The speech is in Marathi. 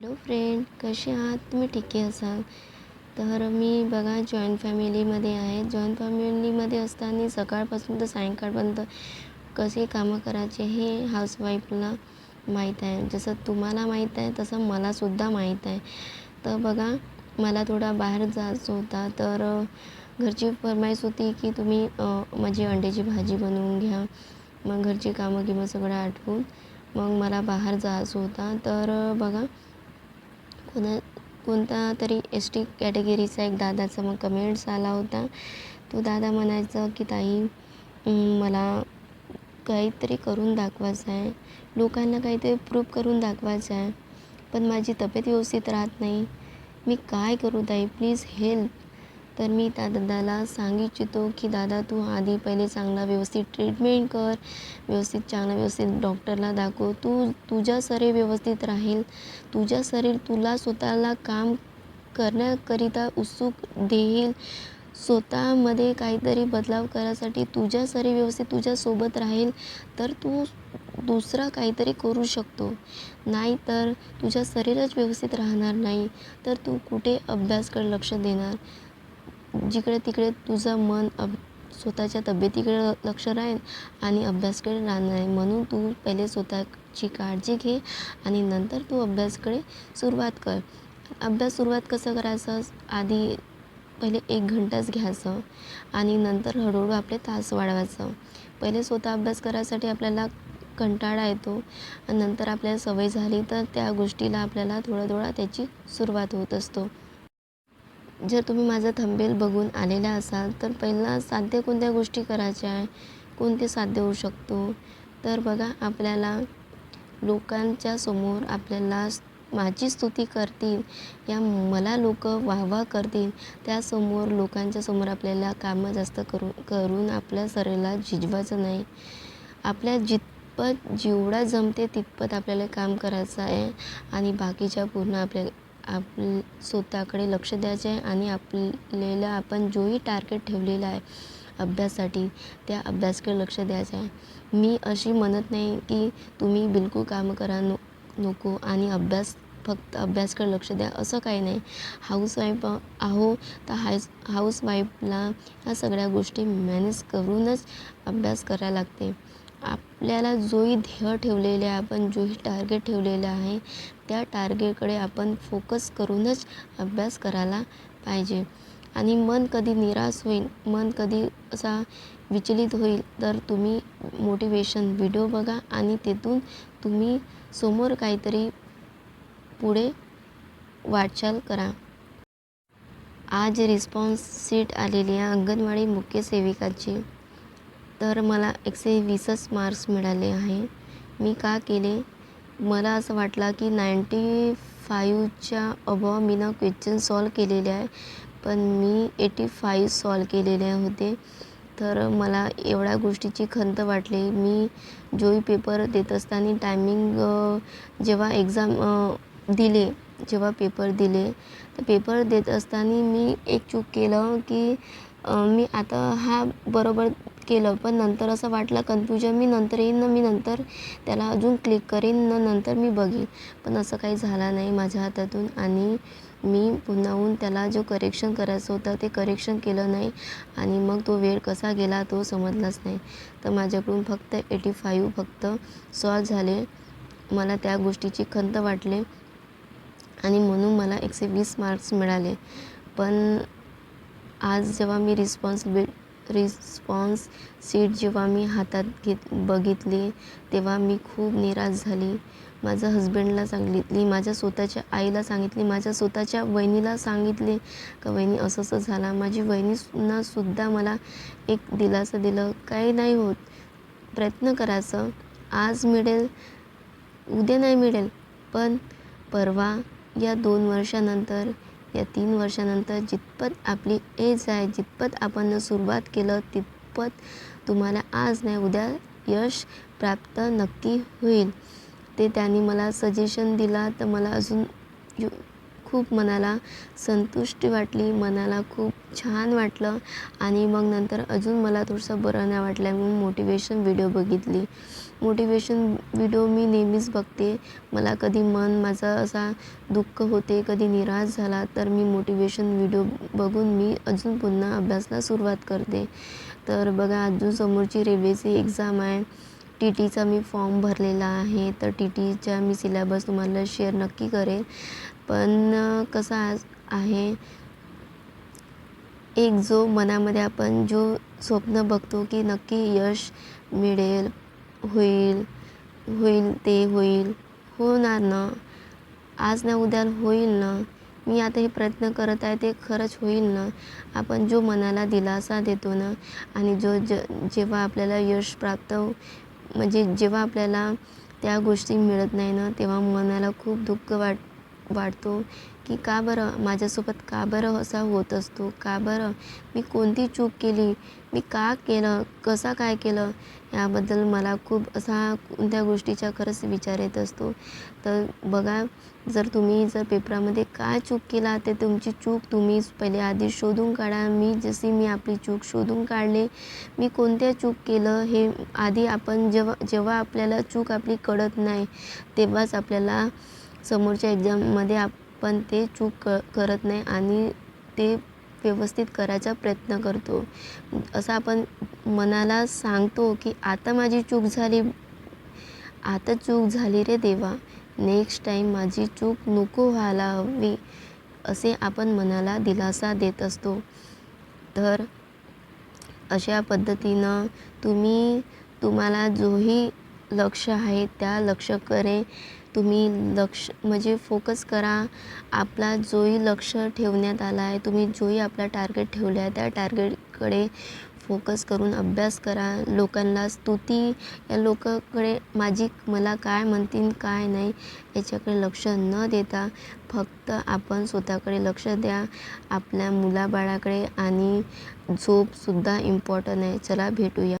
हॅलो फ्रेंड कसे आहात? तुम्ही ठीके असाल? तर मी बघा जॉईंट फॅमिलीमध्ये आहे. जॉईंट फॅमिलीमध्ये असताना सकाळपासून तर सायंकाळपर्यंत कसे कामं करायचे हे हाऊसवाईफला माहीत आहे. जसं तुम्हाला माहीत आहे तसं मलासुद्धा माहीत आहे. तर बघा मला थोडा बाहेर जायचं होता. तर घरची फरमाईश होती की तुम्ही माझी अंड्याची भाजी बनवून घ्या. मग घरची कामं किंवा सगळं आटपून मग मला बाहेर जायचं होता. तर बघा कोणा कोणता तरी एस टी कॅटेगरीचा एक दादाचा मग कमेंट्स आला होता. तो दादा म्हणायचा की ताई मला काहीतरी करून दाखवायचं आहे. लोकांना काहीतरी प्रूफ करून दाखवायचं आहे. पण माझी तब्येत व्यवस्थित राहत नाही. मी काय करू ताई? प्लीज हेल्प तर मी त्या दादाला सांगू इच्छितो की दादा तू आधी पहिले चांगला व्यवस्थित ट्रीटमेंट कर व्यवस्थित चांगला व्यवस्थित डॉक्टरला दाखव. तू तुझ्या शरीर व्यवस्थित राहील. तुझ्या शरीर तुला स्वतःला काम करण्याकरिता उत्सुक देईल. स्वतःमध्ये काहीतरी बदलाव करायसाठी तुझ्या शरीर व्यवस्थित तुझ्यासोबत राहील. तर तू दुसरा काहीतरी करू शकतो. नाही तर तुझ्या शरीरच व्यवस्थित राहणार नाही. तर तू कुठे अभ्यासकडे लक्ष देणार? जिकडे तिकडे तुझं मन अब स्वतःच्या तब्येतीकडे लक्ष राहील आणि अभ्यासकडे राहणार नाही. म्हणून तू पहिले स्वतःची काळजी घे आणि नंतर तू अभ्यासकडे सुरुवात कर. अभ्यास सुरुवात कसं करायचं? आधी पहिले एक घंटाच घ्यायचं आणि नंतर हळूहळू आपले तास वाढवायचं. पहिले स्वतः अभ्यास करायसाठी आपल्याला कंटाळा येतो नंतर आपल्याला सवय झाली तर त्या गोष्टीला आपल्याला थोडा थोडा त्याची सुरुवात होत असतो. जर तुम्ही माझा थंबेल बघून आलेला असाल तर पहिला साध्य कोणत्या गोष्टी करायच्या आहे? कोणते साध्य होऊ शकतो? तर बघा आपल्याला लोकांच्या समोर आपल्याला माझी स्तुती करतील या मला लोक वाहवा करतील त्यासमोर लोकांच्या समोर आपल्याला कामं जास्त करू करून आपल्या शरीराला झिजवायचं नाही. आपल्या जितपत जेवढा जमते तितपत आपल्याला काम करायचं आहे आणि बाकीच्या पूर्ण आपल्या आप स्वतःकडे लक्ष द्यायचं आहे आणि आपल्याला आपण जोही टार्गेट ठेवलेला आहे अभ्यासासाठी त्या अभ्यासकडे लक्ष द्यायचं आहे. मी अशी म्हणत नाही की तुम्ही बिलकुल कामं करा नो नको आणि अभ्यास फक्त अभ्यासकडे लक्ष द्या असं काही नाही. हाऊसवाईफ आहो तर हायस हाऊसवाईफला ह्या सगळ्या गोष्टी मॅनेज करूनच अभ्यास करायला लागते. आपल्याला जोही ध्येय ठेवलेले आहे आपण जोही टार्गेट ठेवलेलं आहे त्या टार्गेटकडे आपण फोकस करूनच अभ्यास करायला पाहिजे. आणि मन कधी निराश होईल मन कधी असा विचलित होईल तर तुम्ही मोटिवेशन व्हिडिओ बघा आणि तिथून तुम्ही समोर काहीतरी पुढे वाटचाल करा. आज रिस्पॉन्स सीट आलेली आहे अंगणवाडी मुख्य सेविकाची. तर मला एकशे वीसच मार्क्स मिळाले आहे. मी का केले? मला असं वाटलं की नाईंटी फाईव्हच्या अबॉव मी ना क्वेश्चन सॉल्व केलेले आहे. पण मी एटी फाईव्ह सॉल्व केलेले होते. तर मला एवढ्या गोष्टीची खंत वाटली. मी जोही पेपर देत असताना टायमिंग जेव्हा एक्झाम दिले जेव्हा पेपर दिले तर पेपर देत असताना मी एक चूक केलं की मी आता हा बरोबर केलं पण नंतर असं वाटलं कन्फ्युजन मी नंतर येईन ना मी नंतर त्याला अजून क्लिक करेन ना नंतर मी बघेन. पण असं काही झालं नाही माझ्या हातातून आणि मी पुन्हाहून त्याला जो करेक्शन करायचं होतं ते करेक्शन केलं नाही आणि मग तो वेळ कसा गेला तो समजलाच नाही. तर माझ्याकडून फक्त एटी फाईव्ह फक्त सॉल्व झाले. मला त्या गोष्टीची खंत वाटले आणि म्हणून मला एकशे वीस मार्क्स मिळाले. पण आज जेव्हा मी रिस्पॉन्सिबिल रिस्पॉन्स सीट जेव्हा मी हातात घेत बघितली तेव्हा मी खूप निराश झाली. माझ्या हजबंडला सांगितली माझ्या स्वतःच्या आईला सांगितली माझ्या स्वतःच्या वहिनीला सांगितले का वहिनी असं असं झाला. माझी वहिनीसुद्धा मला एक दिलासा दिलं काही नाही होत. प्रयत्न करायचं आज मिळेल उद्या नाही मिळेल पण परवा या दोन वर्षानंतर या तीन वर्षानंतर जितपत आपली एज आहे जितपत आपण सुरुवात केलं तितपत तुम्हाला आज नाही उद्या यश प्राप्त नक्की होईल. ते त्यांनी मला सजेशन दिला तर मला अजून खूप मनाला संतुष्टी वाटली मनाला खूप छान वाटलं आणि मग नंतर अजून मला थोडंसं बरं नाही वाटलं म्हणून मोटिवेशन व्हिडिओ बघितली. मोटिवेशन व्हिडिओ मी नेहमीच बघते. मला कधी मन माझं असा दुःख होते कधी निराश झाला तर मी मोटिवेशन व्हिडिओ बघून मी अजून पुन्हा अभ्यासाला सुरुवात करते. तर बघा अजून समोरची रेल्वेची एक्झाम आहे. टी टीचा मी फॉर्म भरलेला आहे तर टी टीचा मी सिलॅबस तुम्हाला शेअर नक्की करेन पण कसं आज आहे एक जो मनामध्ये आपण जो स्वप्न बघतो की नक्की यश मिळेल होईल होईल ते होईल होणार ना? आज ना उद्या होईल ना? मी आता हे प्रयत्न करत आहे ते खरंच होईल ना? आपण जो मनाला दिलासा देतो ना आणि जो ज जेव्हा आपल्याला यश प्राप्त म्हणजे जेव्हा आपल्याला त्या गोष्टी मिळत नाही ना तेव्हा मनाला खूप दुःख वाटतं. वाटतो की का बरं? माझ्यासोबत का बरं असा होत असतो? का बरं? मी कोणती चूक केली? मी का केलं? कसा काय केलं? याबद्दल मला खूप असा कोणत्या गोष्टीचा खरंच विचार येत असतो. तर बघा जर तुम्ही जर पेपरामध्ये काय चूक केला ते तुमची चूक तुम्ही पहिले आधी शोधून काढा. मी जशी मी आपली चूक शोधून काढले मी कोणत्या चूक केलं हे आधी आपण जेव्हा जेव्हा आपल्याला चूक आपली कळत नाही तेव्हाच आपल्याला समोरच्या एक्झाममध्ये आपण ते चूक क करत नाही आणि ते व्यवस्थित करायचा प्रयत्न करतो. असं आपण मनाला सांगतो की आता माझी चूक झाली आता चूक झाली रे देवा. नेक्स्ट टाईम माझी चूक नको व्हायला हवी असे आपण मनाला दिलासा देत असतो. तर अशा पद्धतीनं तुम्ही तुम्हाला जोही लक्ष आहे त्या लक्षकडे तुम्ही लक्ष म्हणजे फोकस करा. आपला जोही लक्ष ठेवण्यात आला आहे. तुम्ही जोही आपला टार्गेट ठेवला आहे त्या टार्गेटकडे फोकस करून अभ्यास करा. लोकांना स्तुती या लोकांकडे माझी मला काय म्हणतील काय नाही याच्याकडे लक्ष न देता फक्त आपण स्वतःकडे लक्ष द्या. आपल्या मुलाबाळाकडे आणि झोपसुद्धा इम्पॉर्टंट आहे. चला भेटूया.